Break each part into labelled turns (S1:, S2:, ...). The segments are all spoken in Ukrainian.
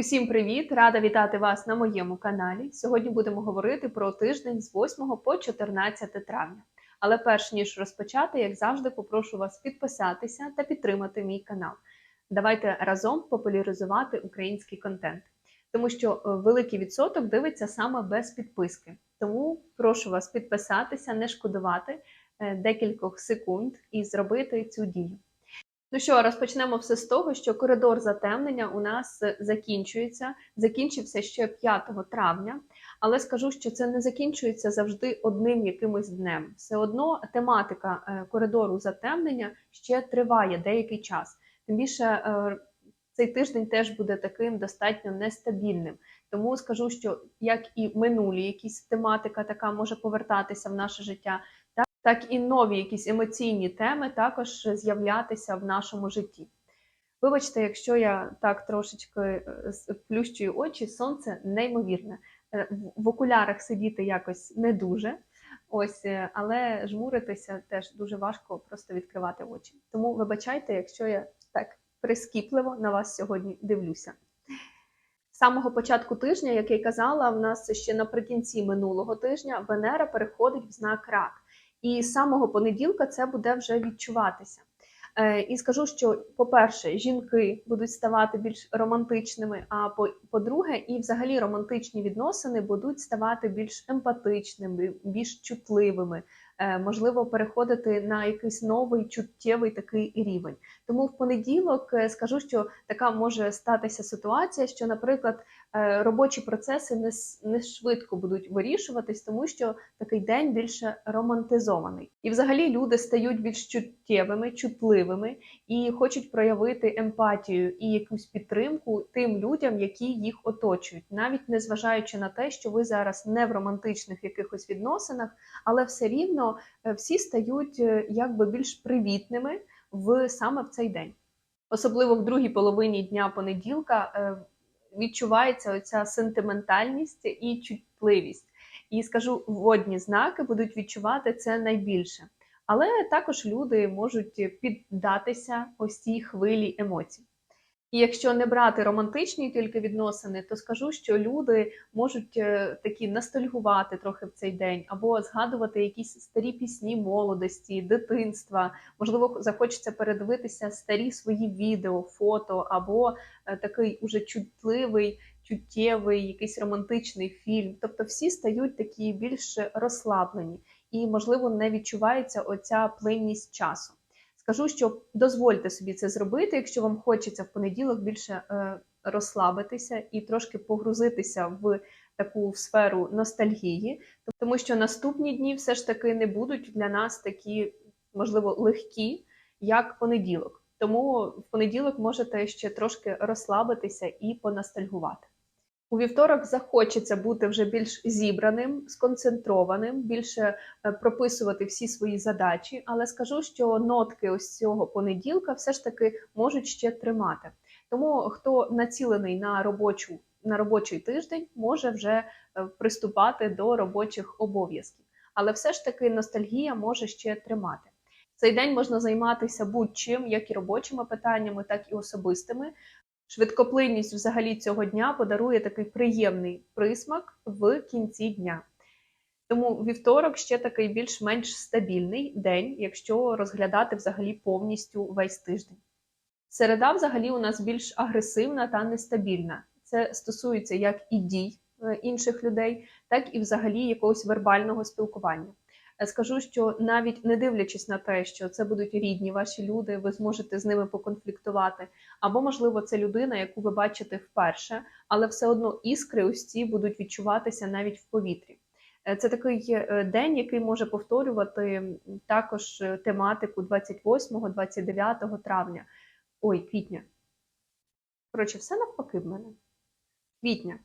S1: Усім привіт! Рада вітати вас на моєму каналі. Сьогодні будемо говорити про тиждень з 8 по 14 травня. Але перш ніж розпочати, як завжди, попрошу вас підписатися та підтримати мій канал. Давайте разом популяризувати український контент, тому що е, великий відсоток дивиться саме без підписки. Тому прошу вас підписатися, не шкодувати е, декількох секунд і зробити цю дію. Ну що, розпочнемо все з того, що коридор затемнення у нас е, закінчується. Закінчився ще 5 травня, але скажу, що це не закінчується завжди одним якимось днем. Все одно тематика е, коридору затемнення ще триває деякий час. Тим більше е, цей тиждень теж буде таким достатньо нестабільним. Тому скажу, що як і минулі якісь тематика така може повертатися в наше життя, так, і нові якісь емоційні теми також з'являтися в нашому житті. Вибачте, якщо я так трошечки е, плющую очі, сонце неймовірне. Е, В окулярах сидіти якось не дуже. Ось, е, але жмуритися теж дуже важко просто відкривати очі. Тому вибачайте, якщо я так прискіпливо на вас сьогодні дивлюся. З самого початку тижня, як я й казала, в нас ще наприкінці минулого тижня Венера переходить в знак рак. І з самого понеділка це буде вже відчуватися. Е, І скажу, що, по-перше, жінки будуть ставати більш романтичними. А по- по-друге, і взагалі романтичні відносини будуть ставати більш емпатичними, більш чутливими, Е, можливо, переходити на якийсь новий чуттєвий такий рівень. Тому в понеділок е, скажу, що така може статися ситуація, що, наприклад, робочі процеси не, не швидко будуть вирішуватись, тому що такий день більше романтизований. І взагалі люди стають більш чуттєвими, чутливими і хочуть проявити емпатію і якусь підтримку тим людям, які їх оточують, навіть незважаючи на те, що ви зараз не в романтичних якихось відносинах, але все рівно е, всі стають е, якби більш привітними в саме в цей день. Особливо в другій половині дня понеділка е, відчувається оця сентиментальність і чутливість. І скажу, водні знаки будуть відчувати це найбільше. Але також люди можуть піддатися ось цій хвилі емоцій. І якщо не брати романтичні тільки відносини, то скажу, що люди можуть е, такі ностальгувати трохи в цей день, або згадувати якісь старі пісні молодості, дитинства. Можливо, захочеться передивитися старі свої відео, фото, або е, такий уже чутливий, чуттєвий, якийсь романтичний фільм. Тобто всі стають такі більш розслаблені, і можливо не відчувається оця плинність часу. Скажу, що дозвольте собі це зробити, якщо вам хочеться в понеділок більше е, розслабитися і трошки погрузитися в таку сферу ностальгії, тому що наступні дні все ж таки не будуть для нас такі, можливо, легкі, як понеділок. Тому в понеділок можете ще трошки розслабитися і поностальгувати. У вівторок захочеться бути вже більш зібраним, сконцентрованим, більше е, прописувати всі свої задачі. Але скажу, що нотки ось цього понеділка все ж таки можуть ще тримати. Тому хто націлений на робочу на робочий тиждень, може вже е, приступати до робочих обов'язків. Але все ж таки ностальгія може ще тримати. Цей день можна займатися будь-чим, як і робочими питаннями, так і особистими. Швидкоплинність взагалі цього дня подарує такий приємний присмак в кінці дня. Тому вівторок ще такий більш-менш стабільний день, якщо розглядати взагалі повністю весь тиждень. Середа взагалі у нас більш агресивна та нестабільна. Це стосується як і дій е, інших людей, так і взагалі якогось вербального спілкування. Е, Скажу, що навіть не дивлячись на те, що це будуть рідні ваші люди, ви зможете з ними поконфліктувати, або, можливо, це людина, яку ви бачите вперше, але все одно іскри ось ці будуть відчуватися навіть в повітрі. Е, Це такий е, день, який може повторювати також тематику 28-29 травня. Ой, квітня. Коротше, все навпаки в мене. Квітня.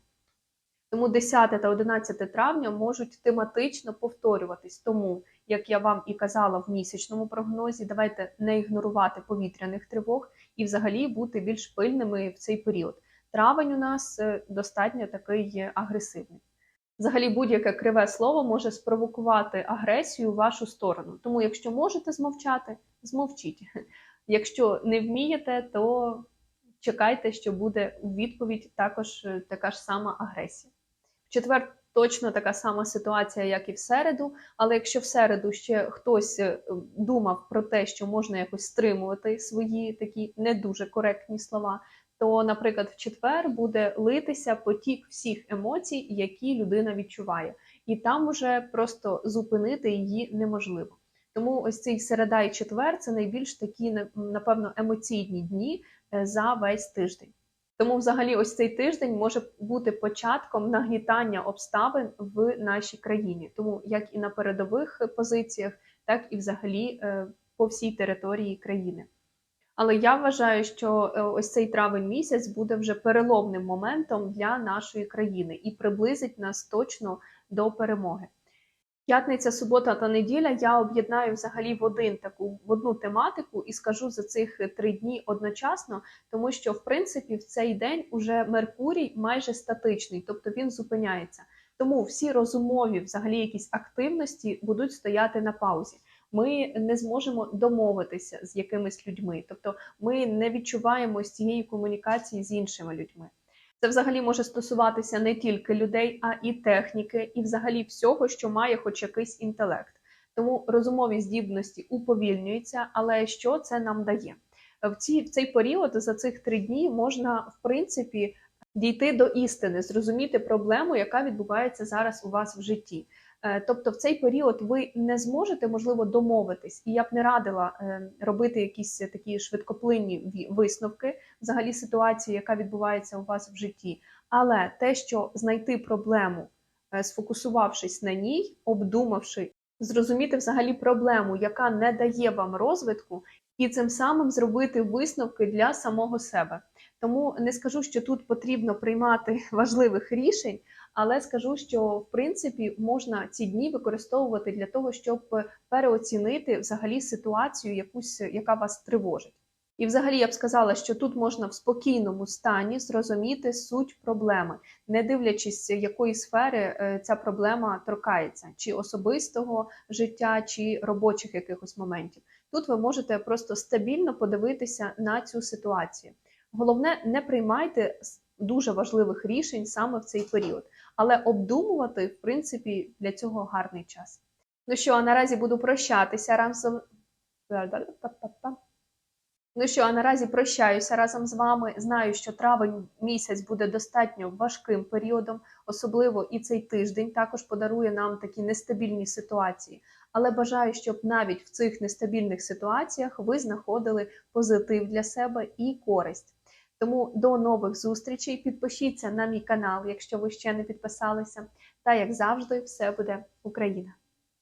S1: Тому 10 та 11 травня можуть тематично повторюватись. Тому, як я вам і казала в місячному прогнозі, давайте не ігнорувати повітряних тривог і взагалі бути більш пильними в цей період. Травень у нас е, достатньо такий агресивний. Взагалі, будь-яке криве слово може спровокувати агресію в вашу сторону. Тому, якщо можете змовчати, змовчіть. Якщо не вмієте, то чекайте, що буде у відповідь також е, така ж сама агресія. Четвер точно така сама ситуація, як і в середу. Але якщо в середу ще хтось е, думав про те, що можна якось стримувати свої такі не дуже коректні слова, то, наприклад, в четвер буде литися потік всіх емоцій, які людина відчуває, і там уже просто зупинити її неможливо. Тому ось цей середа і четвер це найбільш такі напевно емоційні дні е, за весь тиждень. Тому, взагалі, ось цей тиждень може бути початком нагнітання обставин в нашій країні, тому як і на передових позиціях, так і взагалі е, по всій території країни. Але я вважаю, що е, ось цей травень місяць буде вже переломним моментом для нашої країни і приблизить нас точно до перемоги. П'ятниця, субота та неділя я об'єднаю взагалі в один таку в одну тематику і скажу за цих три дні одночасно, тому що в принципі в цей день уже Меркурій майже статичний, тобто він зупиняється. Тому всі розумові, взагалі, якісь активності будуть стояти на паузі. Ми не зможемо домовитися з якимись людьми, тобто ми не відчуваємо з цієї комунікації з іншими людьми. Це взагалі може стосуватися не тільки людей, а і техніки, і взагалі всього, що має хоч якийсь інтелект. Тому розумові здібності уповільнюються, але що це нам дає? В, ці, в цей період за цих три дні можна, в принципі, дійти до істини, зрозуміти проблему, яка відбувається зараз у вас в житті. Е, Тобто, в цей період ви не зможете можливо домовитись, і я б не радила е, робити якісь такі швидкоплинні висновки взагалі ситуації, яка відбувається у вас в житті. Але те, що знайти проблему, е, сфокусувавшись на ній, обдумавши, зрозуміти взагалі проблему, яка не дає вам розвитку, і цим самим зробити висновки для самого себе. Тому не скажу, що тут потрібно приймати важливих рішень, але скажу, що в принципі можна ці дні використовувати для того, щоб переоцінити взагалі ситуацію, якусь яка вас тривожить. І, взагалі, я б сказала, що тут можна в спокійному стані зрозуміти суть проблеми, не дивлячись, якої сфери е, ця проблема торкається, чи особистого життя, чи робочих якихось моментів. Тут ви можете просто стабільно подивитися на цю ситуацію. Головне, не приймайте дуже важливих рішень саме в цей період, але обдумувати, в принципі, для цього гарний час. Ну що, а наразі буду прощатися разом. Ну що, а наразі прощаюся разом з вами. Знаю, що травень місяць буде достатньо важким періодом, особливо і цей тиждень також подарує нам такі нестабільні ситуації. Але бажаю, щоб навіть в цих нестабільних ситуаціях ви знаходили позитив для себе і користь. Тому до нових зустрічей. Підпишіться на мій канал, якщо ви ще не підписалися. Та як завжди, все буде Україна!